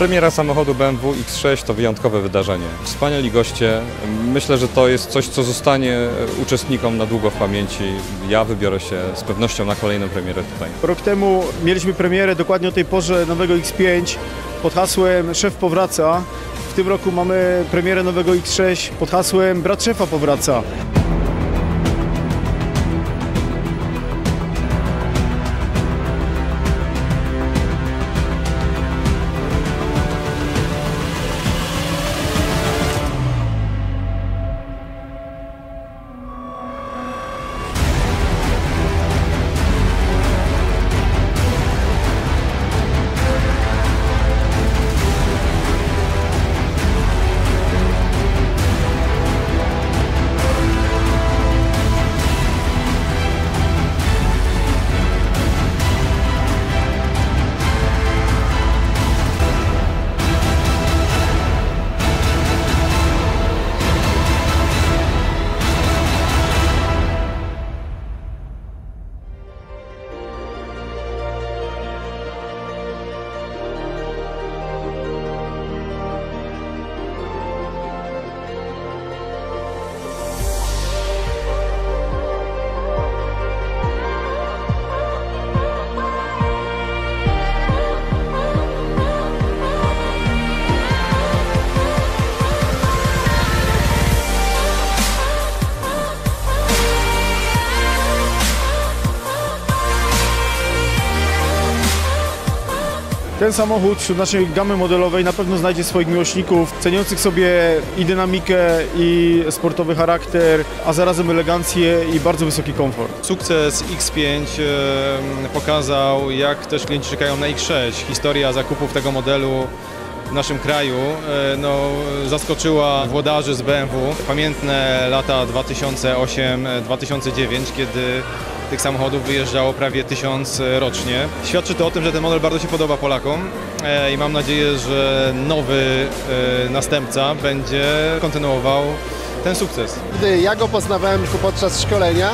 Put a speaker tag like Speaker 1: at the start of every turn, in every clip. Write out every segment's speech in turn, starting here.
Speaker 1: Premiera samochodu BMW X6 to wyjątkowe wydarzenie. Wspaniali goście. Myślę, że to jest coś, co zostanie uczestnikom na długo w pamięci. Ja wybiorę się z pewnością na kolejną premierę tutaj.
Speaker 2: Rok temu mieliśmy premierę dokładnie o tej porze nowego X5 pod hasłem Szef powraca. W tym roku mamy premierę nowego X6 pod hasłem Brat szefa powraca. Ten samochód wśród naszej gamy modelowej na pewno znajdzie swoich miłośników, ceniących sobie i dynamikę, i sportowy charakter, a zarazem elegancję i bardzo wysoki komfort.
Speaker 3: Sukces X5 e, pokazał, jak też klienci czekają na X6. Historia zakupów tego modelu w naszym kraju e, no, zaskoczyła włodarzy z BMW. Pamiętne lata 2008-2009, kiedy tych samochodów wyjeżdżało prawie tysiąc rocznie. Świadczy to o tym, że ten model bardzo się podoba Polakom e, i mam nadzieję, że nowy e, następca będzie kontynuował ten sukces.
Speaker 4: Gdy ja go poznawałem tylko podczas szkolenia,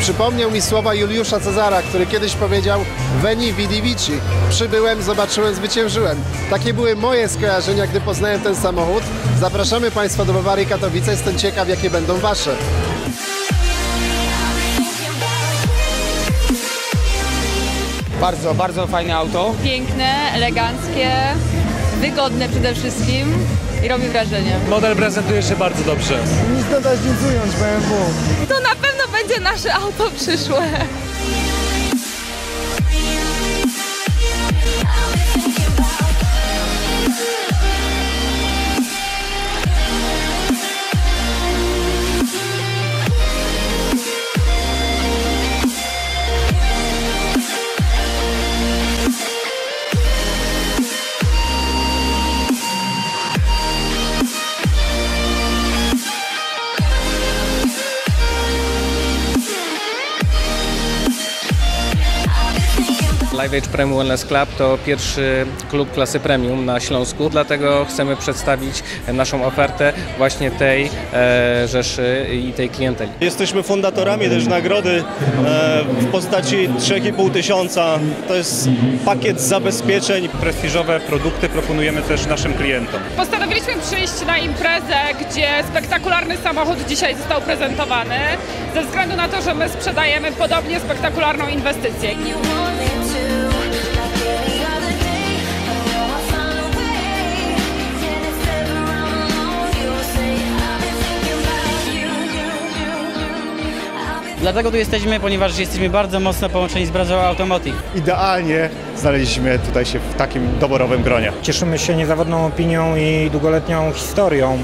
Speaker 4: przypomniał mi słowa Juliusza Cezara, który kiedyś powiedział Veni vidi vici. Przybyłem, zobaczyłem, zwyciężyłem. Takie były moje skojarzenia, gdy poznałem ten samochód. Zapraszamy Państwa do Bawarii Katowice. Jestem ciekaw, jakie będą Wasze.
Speaker 5: Bardzo, bardzo fajne auto.
Speaker 6: Piękne, eleganckie, wygodne przede wszystkim i robi wrażenie.
Speaker 7: Model prezentuje się bardzo dobrze.
Speaker 2: Nic dodać, nic ująć BMW.
Speaker 6: To na pewno będzie nasze auto przyszłe.
Speaker 5: Live Age Premium Wellness Club to pierwszy klub klasy premium na Śląsku, dlatego chcemy przedstawić naszą ofertę właśnie tej e, rzeszy i tej klienteli.
Speaker 8: Jesteśmy fundatorami też nagrody e, w postaci 3,5 tysiąca. To jest pakiet zabezpieczeń.
Speaker 7: Prestiżowe produkty proponujemy też naszym klientom.
Speaker 9: Postanowiliśmy przyjść na imprezę, gdzie spektakularny samochód dzisiaj został prezentowany, ze względu na to, że my sprzedajemy podobnie spektakularną inwestycję.
Speaker 10: Dlatego tu jesteśmy, ponieważ jesteśmy bardzo mocno połączeni z branżą automotive.
Speaker 2: Idealnie znaleźliśmy tutaj się w takim doborowym gronie.
Speaker 11: Cieszymy się niezawodną opinią i długoletnią historią.